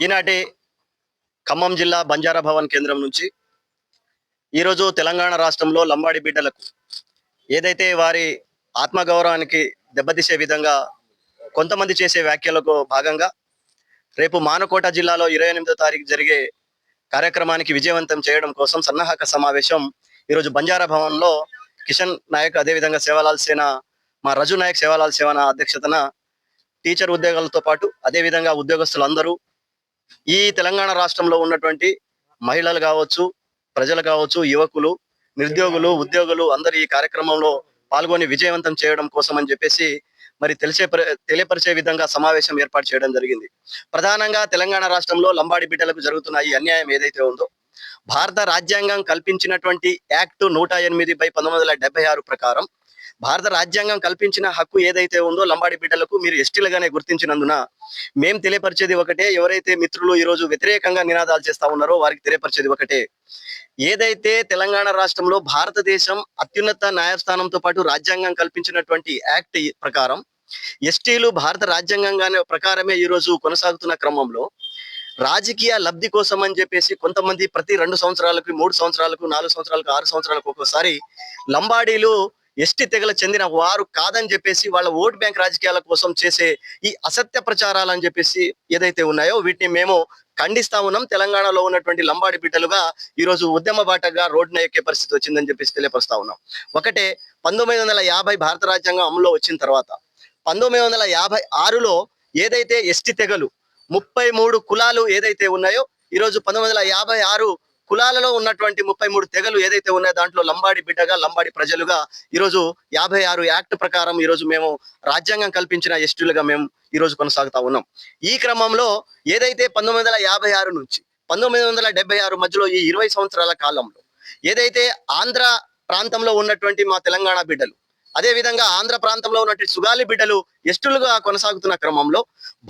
ఈనాటి ఖమ్మం జిల్లా బంజారా భవన్ కేంద్రం నుంచి ఈరోజు తెలంగాణ రాష్ట్రంలో లంబాడి బిడ్డలకు ఏదైతే వారి ఆత్మగౌరవానికి దెబ్బతీసే విధంగా కొంతమంది చేసే వ్యాఖ్యలకు భాగంగా రేపు మానకోట జిల్లాలో ఇరవై ఎనిమిదో తారీఖు జరిగే కార్యక్రమానికి విజయవంతం చేయడం కోసం సన్నాహక సమావేశం ఈరోజు బంజారా భవన్లో కిషన్ నాయక్ అదేవిధంగా సేవాలాల్ సేన మా రజు నాయక్ సేవాలాల్ సేవన అధ్యక్షతన టీచర్ ఉద్యోగాలతో పాటు అదేవిధంగా ఉద్యోగస్తులందరూ ఈ తెలంగాణ రాష్ట్రంలో ఉన్నటువంటి మహిళలు కావచ్చు ప్రజలు కావచ్చు యువకులు నిరుద్యోగులు ఉద్యోగులు అందరు ఈ కార్యక్రమంలో పాల్గొని విజయవంతం చేయడం కోసం అని చెప్పేసి మరి తెలిసే తెలియపరిచే విధంగా సమావేశం ఏర్పాటు చేయడం జరిగింది. ప్రధానంగా తెలంగాణ రాష్ట్రంలో లంబాడి బిడ్డలకు జరుగుతున్న ఈ అన్యాయం ఏదైతే ఉందో భారత రాజ్యాంగం కల్పించినటువంటి యాక్ట్ నూట ఎనిమిది బై పంతొమ్మిది వందల డెబ్బై ఆరు ప్రకారం భారత రాజ్యాంగం కల్పించిన హక్కు ఏదైతే ఉందో లంబాడి బిడ్డలకు మీరు ఎస్టీలుగానే గుర్తించినందున మేము తెలియపరిచేది ఒకటే ఎవరైతే మిత్రులు ఈ రోజు వ్యతిరేకంగా నినాదాలు చేస్తా ఉన్నారో వారికి తెలియపరిచేది ఒకటే. ఏదైతే తెలంగాణ రాష్ట్రంలో భారతదేశం అత్యున్నత న్యాయస్థానంతో పాటు రాజ్యాంగం కల్పించినటువంటి యాక్ట్ ప్రకారం ఎస్టీలు భారత రాజ్యాంగంగానే ప్రకారమే ఈ రోజు కొనసాగుతున్న క్రమంలో రాజకీయ లబ్ధి కోసం అని చెప్పేసి కొంతమంది ప్రతి రెండు సంవత్సరాలకు మూడు సంవత్సరాలకు నాలుగు సంవత్సరాలకు ఆరు సంవత్సరాలకు ఒక్కోసారి లంబాడీలు ఎస్టీ తెగల చెందిన వారు కాదని చెప్పేసి వాళ్ళ ఓట్ బ్యాంక్ రాజకీయాల కోసం చేసే ఈ అసత్య ప్రచారాలు అని చెప్పేసి ఏదైతే ఉన్నాయో వీటిని మేము ఖండిస్తా ఉన్నాం. తెలంగాణలో ఉన్నటువంటి లంబాడి బిడ్డలుగా ఈ రోజు ఉద్యమ బాటగా రోడ్డున ఎక్కే పరిస్థితి వచ్చిందని చెప్పేసి తెలియపరుస్తా ఉన్నాం. ఒకటే పంతొమ్మిది వందల యాభై భారత రాజ్యాంగం అమల్లో వచ్చిన తర్వాత పంతొమ్మిది వందల యాభై ఆరులో ఏదైతే ఎస్టీ తెగలు ముప్పై మూడు కులాలు ఏదైతే ఉన్నాయో ఈరోజు పంతొమ్మిది వందల యాభై ఆరు కులాలలో ఉన్నటువంటి ముప్పై మూడు తెగలు ఏదైతే ఉన్నాయో దాంట్లో లంబాడి బిడ్డగా లంబాడి ప్రజలుగా ఈరోజు యాభై ఆరు యాక్ట్ ప్రకారం ఈరోజు మేము రాజ్యాంగం కల్పించిన ఎస్టీలుగా మేము ఈరోజు కొనసాగుతా ఉన్నాం. ఈ క్రమంలో ఏదైతే పంతొమ్మిది వందల యాభై ఆరు నుంచి పంతొమ్మిది వందల డెబ్బై ఆరు మధ్యలో ఈ ఇరవై సంవత్సరాల కాలంలో ఏదైతే ఆంధ్ర ప్రాంతంలో ఉన్నటువంటి మా తెలంగాణ బిడ్డలు అదే విధంగా ఆంధ్ర ప్రాంతంలో ఉన్నటువంటి సుగాలి బిడ్డలు ఎస్టులుగా కొనసాగుతున్న క్రమంలో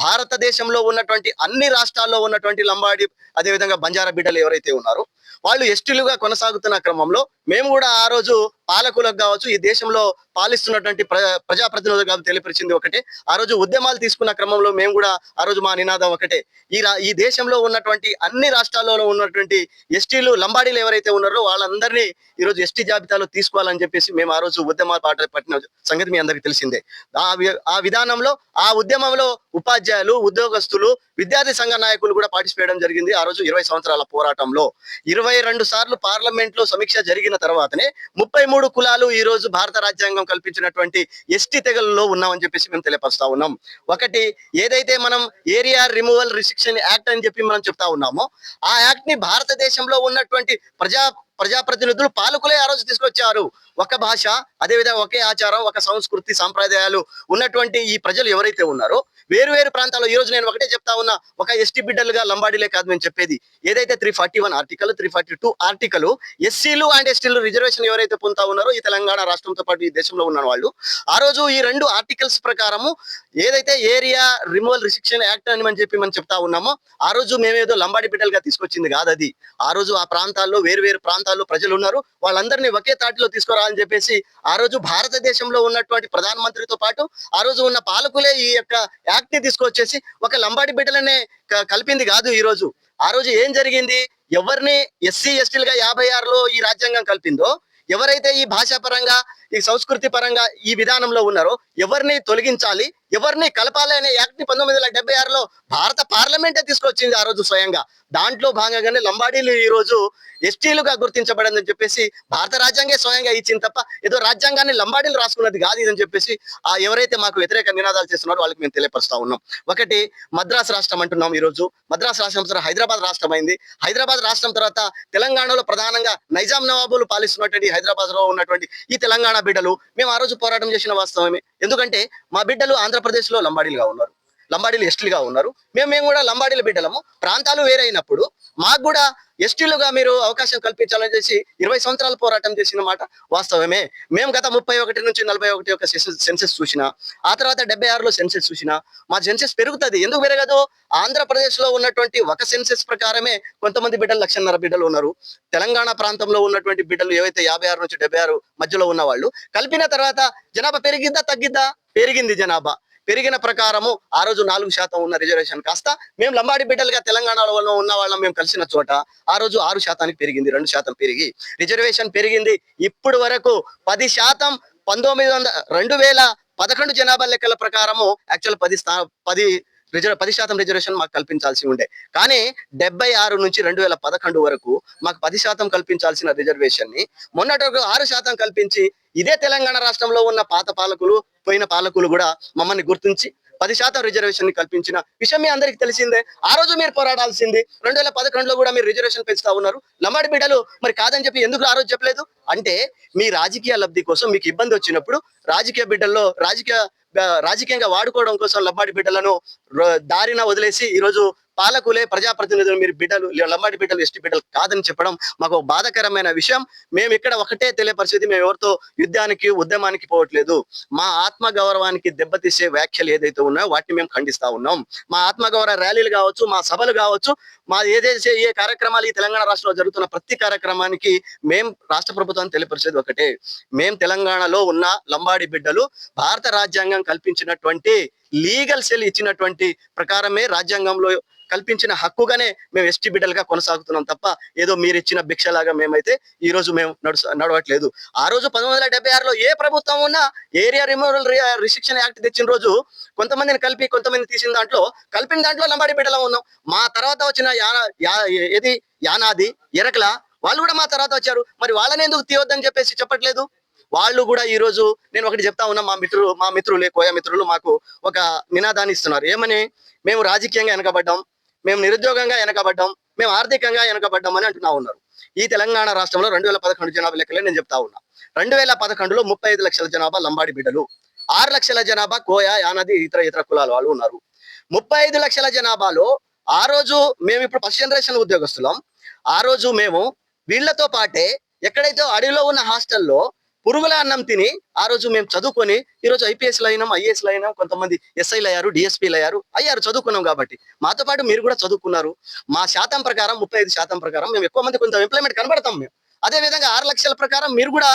భారతదేశంలో ఉన్నటువంటి అన్ని రాష్ట్రాల్లో ఉన్నటువంటి లంబాడి అదే విధంగా బంజారా బిడ్డలు ఎవరైతే ఉన్నారో వాళ్ళు ఎస్టులుగా కొనసాగుతున్న క్రమంలో మేము కూడా ఆ రోజు పాలకులకు కావచ్చు ఈ దేశంలో పాలిస్తున్నటువంటి ప్ర ప్రజాప్రతినిధులు కాదు తెలియపరిచింది ఒకటే. ఆ రోజు ఉద్యమాలు తీసుకున్న క్రమంలో మేము కూడా ఆ రోజు మా నినాదం ఒకటే. ఈ ఈ దేశంలో ఉన్నటువంటి అన్ని రాష్ట్రాల్లో ఉన్నటువంటి ఎస్టీలు లంబాడీలు ఎవరైతే ఉన్నారో వాళ్ళందరినీ ఈ రోజు ఎస్టీ జాబితాలో తీసుకోవాలని చెప్పేసి మేము ఆ రోజు ఉద్యమాలు పాట పట్టిన సంగతి మీ అందరికీ తెలిసిందే. ఆ ఆ విధానంలో ఆ ఉద్యమంలో ఉపాధ్యాయులు ఉద్యోగస్తులు విద్యార్థి సంఘ నాయకులు కూడా పార్టిసిపేట్ జరిగింది ఆ రోజు ఇరవై సంవత్సరాల పోరాటంలో. ఇరవై రెండు సార్లు పార్లమెంట్లో సమీక్ష జరిగిన తర్వాతనే ముప్పై మూడు కులాలు ఈ రోజు భారత రాజ్యాంగం కల్పించినటువంటి ఎస్టీ తెగలలో ఉన్నామని చెప్పేసి మేము తెలియపరుస్తా ఉన్నాం. ఒకటి ఏదైతే మనం ఏరియా రిమూవల్ రిస్ట్రిక్షన్ యాక్ట్ అని చెప్పి మనం చెప్తా ఉన్నామో ఆ యాక్ట్ని భారతదేశంలో ఉన్నటువంటి ప్రజా ప్రజాప్రతినిధులు పాలకులే ఆ రోజు తీసుకొచ్చారు. ఒక భాష అదేవిధంగా ఒకే ఆచారం ఒక సంస్కృతి సాంప్రదాయాలు ఉన్నటువంటి ఈ ప్రజలు ఎవరైతే ఉన్నారో వేరు వేరు ప్రాంతాల్లో ఈ రోజు నేను ఒకటే చెప్తా ఉన్నా ఒక ఎస్టీ బిడ్డలుగా లంబాడీలే కాదు నేను చెప్పేది. ఏదైతే three forty one article three forty two article ఎస్సీలు అండ్ ఎస్టీలు రిజర్వేషన్ ఎవరైతే పొందుతా ఉన్నారో ఈ తెలంగాణ రాష్ట్రంతో పాటు ఈ దేశంలో ఉన్న వాళ్ళు ఆ రోజు ఈ రెండు ఆర్టికల్స్ ప్రకారము ఏదైతే ఏరియా రిమూవల్ రిస్ట్రిక్షన్ యాక్ట్ అని మనం చెప్పి మనం చెప్తా ఉన్నామో ఆ రోజు మేమేదో లంబాడి బిడ్డలుగా తీసుకొచ్చింది కాదు అది. ఆ రోజు ఆ ప్రాంతాల్లో వేరు వేరు ప్రాంతాల్లో ప్రజలు ఉన్నారు వాళ్ళందరినీ ఒకే తాటిలో తీసుకురావాలని చెప్పేసి ఆ రోజు భారతదేశంలో ఉన్నటువంటి ప్రధానమంత్రితో పాటు ఆ రోజు ఉన్న పాలకులే ఈ యొక్క యాక్ట్ని తీసుకొచ్చేసి ఒక లంబాడి బిడ్డలనే క- కలిపింది కాదు ఈ రోజు. ఆ రోజు ఏం జరిగింది? ఎవరిని ఎస్సీ ఎస్టీలుగా యాభై ఆరులో ఈ రాజ్యాంగం కలిపిందో ఎవరైతే ఈ భాషా పరంగా ఈ సంస్కృతి పరంగా ఈ విధానంలో ఉన్నారో ఎవరిని తొలగించాలి? ఎవరిని కలపాలి అనే పంతొమ్మిది వందల డెబ్బై ఆరులో భారత పార్లమెంటే తీసుకొచ్చింది ఆ రోజు స్వయంగా. దాంట్లో భాగంగానే లంబాడీలు ఈ రోజు ఎస్టీలుగా గుర్తించబడిందని చెప్పేసి భారత రాజ్యాంగే స్వయంగా ఇచ్చింది తప్ప ఏదో రాజ్యాంగాన్ని లంబాడీలు రాసుకున్నది కాదు ఇదని చెప్పేసి ఆ ఎవరైతే మాకు వ్యతిరేక నినాదాలు చేస్తున్నారో వాళ్ళకి మేము తెలియపరుస్తా ఉన్నాం. ఒకటి మద్రాస్ రాష్ట్రం అంటున్నాం ఈ రోజు. మద్రాస్ రాష్ట్రం తర్వాత హైదరాబాద్ రాష్ట్రం అయింది. హైదరాబాద్ రాష్ట్రం తర్వాత తెలంగాణలో ప్రధానంగా నైజాం నవాబులు పాలిస్తున్నటువంటి హైదరాబాద్లో ఉన్నటువంటి ఈ తెలంగాణ బిడ్డలు మేము ఆ రోజు పోరాటం చేసిన వాస్తవమే. ఎందుకంటే మా బిడ్డలు ఆంధ్ర ఆంధ్రప్రదేశ్లో లంబాడీలుగా ఉన్నారు. లంబాడీలు ఎస్టీలుగా ఉన్నారు. మేము మేము కూడా లంబాడీలు బిడ్డలము. ప్రాంతాలు వేరైనప్పుడు మాకు కూడా ఎస్టీలుగా మీరు అవకాశం కల్పించాలని చేసి ఇరవై సంవత్సరాలు పోరాటం చేసిన మాట వాస్తవమే. మేము గత ముప్పై ఒకటి నుంచి నలభై ఒకటి యొక్క సెన్సెస్ చూసిన ఆ తర్వాత డెబ్బై ఆరులో సెన్సెస్ చూసిన మా సెన్సెస్ పెరుగుతుంది. ఎందుకు పెరగదు? ఆంధ్రప్రదేశ్లో ఉన్నటువంటి ఒక సెన్సెస్ ప్రకారమే కొంతమంది బిడ్డలు లక్షన్నర బిడ్డలు ఉన్నారు. తెలంగాణ ప్రాంతంలో ఉన్నటువంటి బిడ్డలు ఏవైతే యాభై ఆరు నుంచి డెబ్బై ఆరు మధ్యలో ఉన్న వాళ్ళు కలిపిన తర్వాత జనాభా పెరిగిద్దా తగ్గిద్దా పెరిగింది జనాభా. పెరిగిన ప్రకారము ఆ రోజు నాలుగు శాతం ఉన్న రిజర్వేషన్ కాస్త మేము లంబాడి బిడ్డలుగా తెలంగాణలో ఉన్న వాళ్ళం మేము కలిసిన చోట ఆ రోజు ఆరు శాతానికి పెరిగింది రెండు శాతం పెరిగి. రిజర్వేషన్ పెరిగింది. ఇప్పుడు వరకు పది శాతం పంతొమ్మిది వందల రెండు వేల పదకొండు జనాభా లెక్కల ప్రకారము యాక్చువల్ పది స్థా పది రిజర్వ్ పది శాతం రిజర్వేషన్ మాకు కల్పించాల్సి ఉండే. కానీ డెబ్బై ఆరు నుంచి రెండు వేల పదకొండు వరకు మాకు పది శాతం కల్పించాల్సిన రిజర్వేషన్ని మొన్నటి వరకు ఆరు శాతం కల్పించి ఇదే తెలంగాణ రాష్ట్రంలో ఉన్న పాత పాలకులు పోయిన పాలకులు కూడా మమ్మల్ని గుర్తించి పది శాతం రిజర్వేషన్ని కల్పించిన విషయం మీ అందరికి తెలిసిందే. ఆ రోజు మీరు పోరాడాల్సింది రెండు వేల పదకొండులో కూడా మీరు రిజర్వేషన్ పెంచుతా ఉన్నారు. లమ్మడి బిడ్డలు మరి కాదని చెప్పి ఎందుకు ఆ రోజు చెప్పలేదు? అంటే మీ రాజకీయ లబ్ధి కోసం మీకు ఇబ్బంది వచ్చినప్పుడు రాజకీయ బిడ్డల్లో రాజకీయ రాజకీయంగా వాడుకోవడం కోసం లబ్బాడి బిడ్డలను దారిన వదిలేసి ఈ రోజు పాలకులే ప్రజాప్రతినిధులు మీరు బిడ్డలు లంబాడి బిడ్డలు ఎస్టీ బిడ్డలు కాదని చెప్పడం మాకు బాధకరమైన విషయం. మేము ఇక్కడ ఒకటే తెలియపరిచేది మేము ఎవరితో యుద్ధానికి ఉద్యమానికి పోవట్లేదు. మా ఆత్మ గౌరవానికి దెబ్బతీసే వ్యాఖ్యలు ఏదైతే ఉన్నాయో వాటిని మేము ఖండిస్తా ఉన్నాం. మా ఆత్మగౌరవ ర్యాలీలు కావచ్చు మా సభలు కావచ్చు మా ఏదైతే ఏ కార్యక్రమాలు ఈ తెలంగాణ రాష్ట్రంలో జరుగుతున్న ప్రతి కార్యక్రమానికి మేం రాష్ట్ర ప్రభుత్వాన్ని తెలియపరిచేది ఒకటే. మేము తెలంగాణలో ఉన్న లంబాడి బిడ్డలు భారత రాజ్యాంగం కల్పించినటువంటి లీగల్ సెల్ ఇచ్చినటువంటి ప్రకారమే రాజ్యాంగంలో కల్పించిన హక్కుగానే మేము ఎస్టీ బిడ్డలుగా కొనసాగుతున్నాం తప్ప ఏదో మీరు ఇచ్చిన భిక్షలాగా మేమైతే ఈ రోజు మేము నడుచు నడవట్లేదు. ఆ రోజు పంతొమ్మిది వందల డెబ్బై ఆరులో ఏ ప్రభుత్వం ఉన్నా ఏరియా రిమూవల్ రిస్ట్రిక్షన్ యాక్ట్ తెచ్చిన రోజు కొంతమందిని కలిపి కొంతమంది తీసిన దాంట్లో కలిపిన దాంట్లో లంబాడి బిడ్డలో ఉన్నాం. మా తర్వాత వచ్చిన యానా ఏది? యానాది ఎరకల వాళ్ళు కూడా మా తర్వాత వచ్చారు. మరి వాళ్ళని ఎందుకు తీయొద్దని చెప్పేసి చెప్పట్లేదు? వాళ్ళు కూడా ఈ రోజు నేను ఒకటి చెప్తా ఉన్నా మా మిత్రులు మా మిత్రులే కోయ మిత్రులు మాకు ఒక నినాదాన్ని ఇస్తున్నారు. ఏమని? మేము రాజకీయంగా వెనకబడ్డాం. మేము నిరుద్యోగంగా వెనకబడ్డాం మేము ఆర్థికంగా వెనకబడ్డాం అని అంటున్నా ఉన్నారు. ఈ తెలంగాణ రాష్ట్రంలో రెండు వేల పదకొండు జనాభా లెక్కలే నేను చెప్తా ఉన్నా. రెండు వేల పదకొండులో ముప్పై ఐదు లక్షల జనాభా లంబాడి బిడ్డలు ఆరు లక్షల జనాభా కోయ యానది ఇతర ఇతర కులాల వాళ్ళు ఉన్నారు. ముప్పై ఐదు లక్షల జనాభాలో ఆ రోజు మేము ఇప్పుడు ఫస్ట్ జనరేషన్ ఉద్యోగస్తులం. ఆ రోజు మేము వీళ్ళతో పాటే ఎక్కడైతే అడవిలో ఉన్న హాస్టల్లో పురుగుల అన్నం తిని ఆ రోజు మేము చదువుకొని ఈ రోజు ఐపీఎస్లు అయినాం ఐఏఎస్లు అయినాం కొంతమంది ఎస్ఐలు అయ్యారు డిఎస్పీలు అయ్యారు అయ్యారు చదువుకున్నాం కాబట్టి. మాతో పాటు మీరు కూడా చదువుకున్నారు. మా శాతం ప్రకారం ముప్పై ఐదు శాతం ప్రకారం మేము ఎక్కువ మంది కొంత ఎంప్లాయ్మెంట్ కనబడతాం మేము. అదే విధంగా ఆరు లక్షల ప్రకారం మీరు కూడా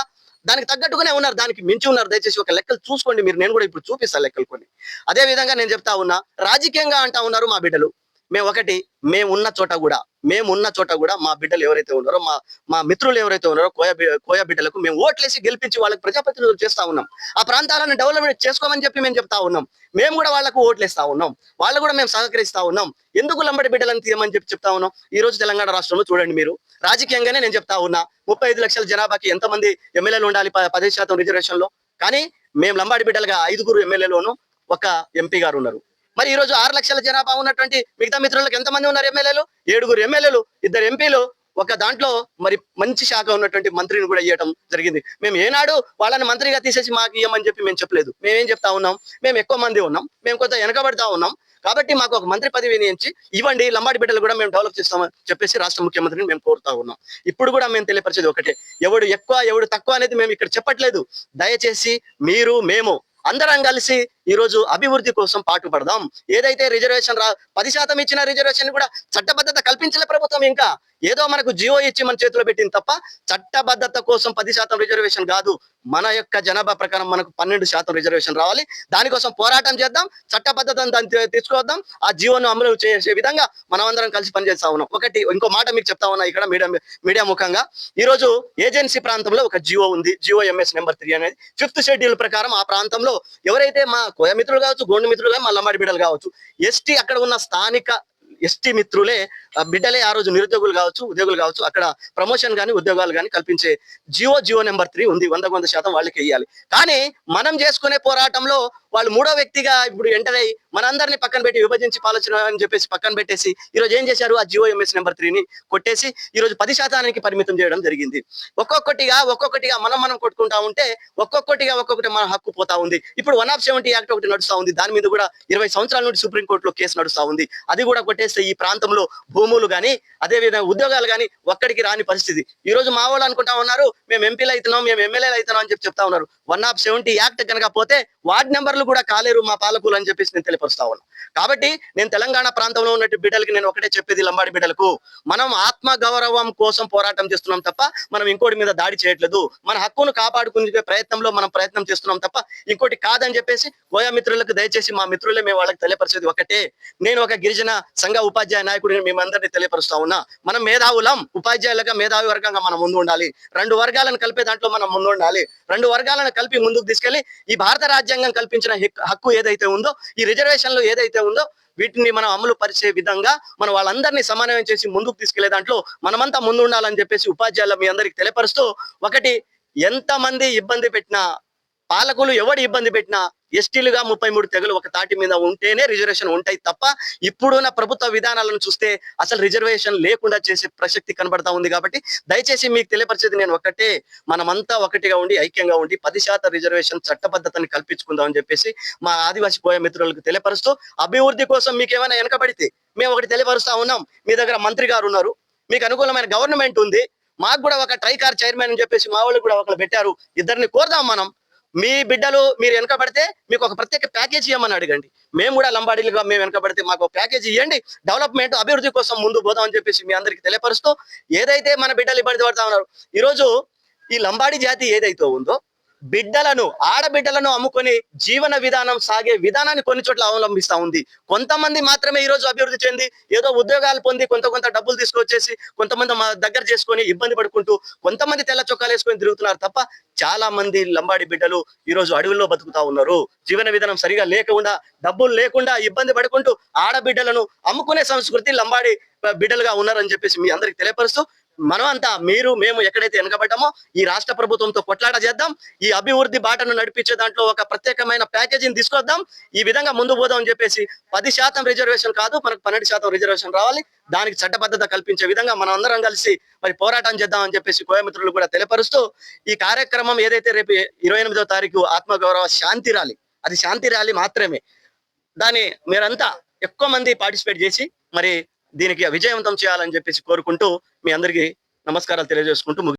దానికి తగ్గట్టుగానే ఉన్నారు దానికి మించి ఉన్నారు. దయచేసి ఒక లెక్కలు చూసుకోండి మీరు నేను కూడా ఇప్పుడు చూపిస్తాను లెక్కలు కొన్ని. అదే విధంగా నేను చెప్తా ఉన్నా రాజకీయంగా అంటా ఉన్నారు మా బిడ్డలు. మేము ఒకటి మేము ఉన్న చోట కూడా మేము ఉన్న చోట కూడా మా బిడ్డలు ఎవరైతే ఉన్నారో మా మా మిత్రులు ఎవరైతే ఉన్నారో కోయ కోయ బిడ్డలకు మేము ఓట్లేసి గెలిపించి వాళ్ళకి ప్రజాప్రతినిధులు చేస్తా ఉన్నాం. ఆ ప్రాంతాలను డెవలప్మెంట్ చేసుకోమని చెప్పి మేము చెప్తా ఉన్నాం. మేము కూడా వాళ్ళకు ఓట్లేస్తా ఉన్నాం. వాళ్ళు కూడా మేము సహకరిస్తా ఉన్నాం. ఎందుకు లంబడి బిడ్డలను తీయమని చెప్పి చెప్తా ఉన్నాం? ఈ రోజు తెలంగాణ రాష్ట్రంలో చూడండి మీరు. రాజకీయంగానే నేను చెప్తా ఉన్నా ముప్పై ఐదు లక్షల జనాభాకి ఎంతమంది ఎమ్మెల్యేలు ఉండాలి పదిహేను శాతం రిజర్వేషన్లో కానీ మేము లంబాడి బిడ్డలుగా ఐదుగురు ఎమ్మెల్యేలోను ఒక ఎంపీ గారు ఉన్నారు. మరి ఈ రోజు ఆరు లక్షల జనాభా ఉన్నటువంటి మిగతా మిత్రులకు ఎంతమంది ఉన్నారు ఎమ్మెల్యేలు? ఏడుగురు ఎమ్మెల్యేలు ఇద్దరు ఎంపీలు ఒక దాంట్లో మరి మంచి శాఖ ఉన్నటువంటి మంత్రిని కూడా ఇవ్వడం జరిగింది. మేము ఏనాడు వాళ్ళని మంత్రిగా తీసేసి మాకు ఇవ్వమని చెప్పి మేము చెప్పలేదు. మేమేం చెప్తా ఉన్నాం? మేము ఎక్కువ మంది ఉన్నాం. మేము కొంత వెనకబడతా ఉన్నాం. కాబట్టి మాకు ఒక మంత్రి పదవిని నియించి ఇవ్వండి లంబాడి బిడ్డలు కూడా మేము డెవలప్ చేస్తామని చెప్పేసి రాష్ట్ర ముఖ్యమంత్రిని మేము కోరుతా ఉన్నాం. ఇప్పుడు కూడా మేము తెలియపరిచేది ఒకటే. ఎవడు ఎక్కువ ఎవడు తక్కువ అనేది మేము ఇక్కడ చెప్పట్లేదు. దయచేసి మీరు మేము అందరం కలిసి ఈ రోజు అభివృద్ధి కోసం పాటుపడదాం ఏదైతే రిజర్వేషన్ రా పది శాతం ఇచ్చిన రిజర్వేషన్ కూడా చట్టబద్ధత కల్పించలే ప్రభుత్వం ఇంకా. ఏదో మనకు జియో ఇచ్చి మన చేతిలో పెట్టింది తప్ప చట్టబద్ధత కోసం పది శాతం రిజర్వేషన్ కాదు. మన యొక్క జనాభా ప్రకారం మనకు పన్నెండు శాతం రిజర్వేషన్ రావాలి. దానికోసం పోరాటం చేద్దాం. చట్టబద్ధతను దాన్ని తీసుకొద్దాం ఆ జీవోను అమలు చేసే విధంగా మనం అందరం కలిసి పనిచేస్తా ఉన్నాం. ఒకటి ఇంకో మాట మీకు చెప్తా ఉన్నా ఇక్కడ మీడియా మీడియా ముఖంగా. ఈ రోజు ఏజెన్సీ ప్రాంతంలో ఒక జియో ఉంది. జియో ఎంఎస్ నెంబర్ త్రీ అనేది. ఫిఫ్త్ షెడ్యూల్ ప్రకారం ఆ ప్రాంతంలో ఎవరైతే మా కోయ మిత్రులు కావచ్చు గోండు మిత్రులు కావచ్చు మా బిడ్డలు కావచ్చు. ఎస్టీ అక్కడ ఉన్న స్థానిక ఎస్టీ మిత్రులే బిడ్డలే ఆ రోజు నిరుద్యోగులు కావచ్చు ఉద్యోగులు కావచ్చు అక్కడ ప్రమోషన్ కానీ ఉద్యోగాలు కానీ కల్పించే జియో జియో నెంబర్ త్రీ ఉంది. వంద వంద శాతం వాళ్ళకి వెయ్యాలి కానీ మనం చేసుకునే పోరాటంలో వాళ్ళు మూడో వ్యక్తిగా ఇప్పుడు ఎంటర్ అయ్యి మనందరినీ పక్కన పెట్టి విభజించి పాలన అని చెప్పేసి పక్కన పెట్టేసి ఈ రోజు ఏం చేశారు? ఆ జియో ఎంఎస్ నెంబర్ త్రీని కొట్టేసి ఈ రోజు పది శాతానికి పరిమితం చేయడం జరిగింది. ఒక్కొక్కటిగా ఒక్కొక్కటిగా మనం మనం కొట్టుకుంటా ఉంటే ఒక్కొక్కటిగా ఒక్కొక్కటి మన హక్కు పోతా ఉంది. ఇప్పుడు వన్ ఆఫ్ సెవెంటీ యాక్ట్ ఒకటి నడుస్తా ఉంది. దాని మీద కూడా ఇరవై సంవత్సరాల నుండి సుప్రీంకోర్టులో కేసు నడుస్తా ఉంది. అది కూడా కొట్టేస్తే ఈ ప్రాంతంలో భూములు కానీ అదేవిధంగా ఉద్యోగాలు కానీ ఒక్కడికి రాని పరిస్థితి. ఈ రోజు మా వాళ్ళు అనుకుంటా ఉన్నారు మేము ఎంపీలు అవుతున్నాం మేము ఎమ్మెల్యేలు అవుతున్నాం అని చెప్పి చెప్తా ఉన్నారు. వన్ ఆఫ్ సెవెంటీ యాక్ట్ కనుక పోతే వార్డ్ నెంబర్లు కూడా కాలేరు మా పాలకులు అని చెప్పేసి నేను తెలియపరుస్తా ఉన్నా. కాబట్టి నేను తెలంగాణ ప్రాంతంలో ఉన్నట్టు బిడ్డలకి నేను ఒకటే చెప్పేది లంబాడి బిడ్డలకు మనం ఆత్మ గౌరవం కోసం పోరాటం చేస్తున్నాం తప్ప మనం ఇంకోటి మీద దాడి చేయట్లేదు. మన హక్కును కాపాడుకునే ప్రయత్నంలో మనం ప్రయత్నం చేస్తున్నాం తప్ప ఇంకోటి కాదని చెప్పేసి గోయా మిత్రులకు దయచేసి మా మిత్రులే మేము వాళ్ళకి తెలియపరిచేది ఒకటే. నేను ఒక గిరిజన సంఘ ఉపాధ్యాయ నాయకుడిని మేమందరినీ తెలియపరుస్తా ఉన్నా. మనం మేధావులం ఉపాధ్యాయులుగా మేధావి వర్గంగా మనం ముందు ఉండాలి. రెండు వర్గాలను కలిపే దాంట్లో మనం ముందు ఉండాలి. రెండు వర్గాలను కలిపి ముందుకు తీసుకెళ్ళి ఈ భారత రాజ్యాంగం కల్పించిన హక్కు- హక్కు ఏదైతే ఉందో ఈ రిజర్వేషన్లు ఏదైతే ఉందో వీటిని మనం అమలు పరిచే విధంగా మనం వాళ్ళందరినీ సమన్వయం చేసి ముందుకు తీసుకెళ్ళే దాంట్లో మనమంతా ముందు ఉండాలని చెప్పేసి ఉపాధ్యాయులు మీ అందరికి తెలియపరుస్తూ ఒకటి ఎంతమంది ఇబ్బంది పెట్టినా పాలకులు ఎవడు ఇబ్బంది పెట్టినా ఎస్టీలుగా ముప్పై మూడు తెగలు ఒక తాటి మీద ఉంటేనే రిజర్వేషన్ ఉంటాయి తప్ప ఇప్పుడున్న ప్రభుత్వ విధానాలను చూస్తే అసలు రిజర్వేషన్ లేకుండా చేసే ప్రసక్తి కనబడతా ఉంది కాబట్టి దయచేసి మీకు తెలియపరిచేది నేను ఒకటే మనమంతా ఒకటిగా ఉండి ఐక్యంగా ఉండి పది శాతం రిజర్వేషన్ చట్టబద్ధతని కల్పించుకుందాం అని చెప్పేసి మా ఆదివాసి పోయే మిత్రులకు తెలియపరుస్తూ అభివృద్ధి కోసం మీకు ఏమైనా వెనకబడితే మేము ఒకటి తెలియపరుస్తా ఉన్నాం. మీ దగ్గర మంత్రి గారు ఉన్నారు. మీకు అనుకూలమైన గవర్నమెంట్ ఉంది. మాకు కూడా ఒక ట్రైకార్ చైర్మన్ అని చెప్పేసి మా వాళ్ళు కూడా ఒకరు పెట్టారు. ఇద్దరిని కోరదాం మనం. మీ బిడ్డలు మీరు వెనకబడితే మీకు ఒక ప్రత్యేక ప్యాకేజీ ఇవ్వమని అడగండి. మేము కూడా లంబాడీలుగా మేము వెనకబడితే మాకు ఒక ప్యాకేజీ ఇవ్వండి. డెవలప్మెంట్ అభివృద్ధి కోసం ముందు పోదామని చెప్పేసి మీ అందరికి తెలియపరుస్తూ ఏదైతే మన బిడ్డలు ఇబ్బంది పడతా ఉన్నారు ఈరోజు ఈ లంబాడి జాతి ఏదైతే ఉందో బిడ్డలను ఆడబిడ్డలను అమ్ముకొని జీవన విధానం సాగే విధానాన్ని కొన్ని చోట్ల అవలంబిస్తా ఉంది. కొంతమంది మాత్రమే ఈ రోజు అభివృద్ధి చెంది ఏదో ఉద్యోగాలు పొంది కొంత కొంత డబ్బులు తీసుకొచ్చేసి కొంతమంది మా దగ్గర చేసుకొని ఇబ్బంది పడుకుంటూ కొంతమంది తెల్ల చొక్కాలు వేసుకొని తిరుగుతున్నారు తప్ప చాలా మంది లంబాడి బిడ్డలు ఈ రోజు అడవుల్లో బతుకుతా ఉన్నారు. జీవన విధానం సరిగా లేకుండా డబ్బులు లేకుండా ఇబ్బంది పడుకుంటూ ఆడబిడ్డలను అమ్ముకునే సంస్కృతి లంబాడి బిడ్డలుగా ఉన్నారని చెప్పేసి మీ అందరికి తెలియపరుస్తూ మనం అంతా మీరు మేము ఎక్కడైతే వెనకబడ్డామో ఈ రాష్ట్ర ప్రభుత్వంతో కొట్లాట చేద్దాం. ఈ అభివృద్ధి బాటను నడిపించే దాంట్లో ఒక ప్రత్యేకమైన ప్యాకేజీని తీసుకొద్దాం. ఈ విధంగా ముందు పోదాం అని చెప్పేసి పది శాతం రిజర్వేషన్ కాదు మనకు పన్నెండు శాతం రిజర్వేషన్ రావాలి. దానికి చట్టబద్ధత కల్పించే విధంగా మనం అందరం కలిసి మరి పోరాటం చేద్దాం అని చెప్పేసి కోయమిత్రులు కూడా తెలియపరుస్తూ ఈ కార్యక్రమం ఏదైతే రేపు ఇరవై ఎనిమిదో తారీఖు ఆత్మగౌరవ శాంతి ర్యాలీ అది శాంతి ర్యాలీ మాత్రమే. దాన్ని మీరంతా ఎక్కువ మంది పార్టిసిపేట్ చేసి మరి దీనికి విజయవంతం చేయాలని చెప్పేసి కోరుకుంటూ మీ అందరికీ నమస్కారాలు తెలియజేసుకుంటూ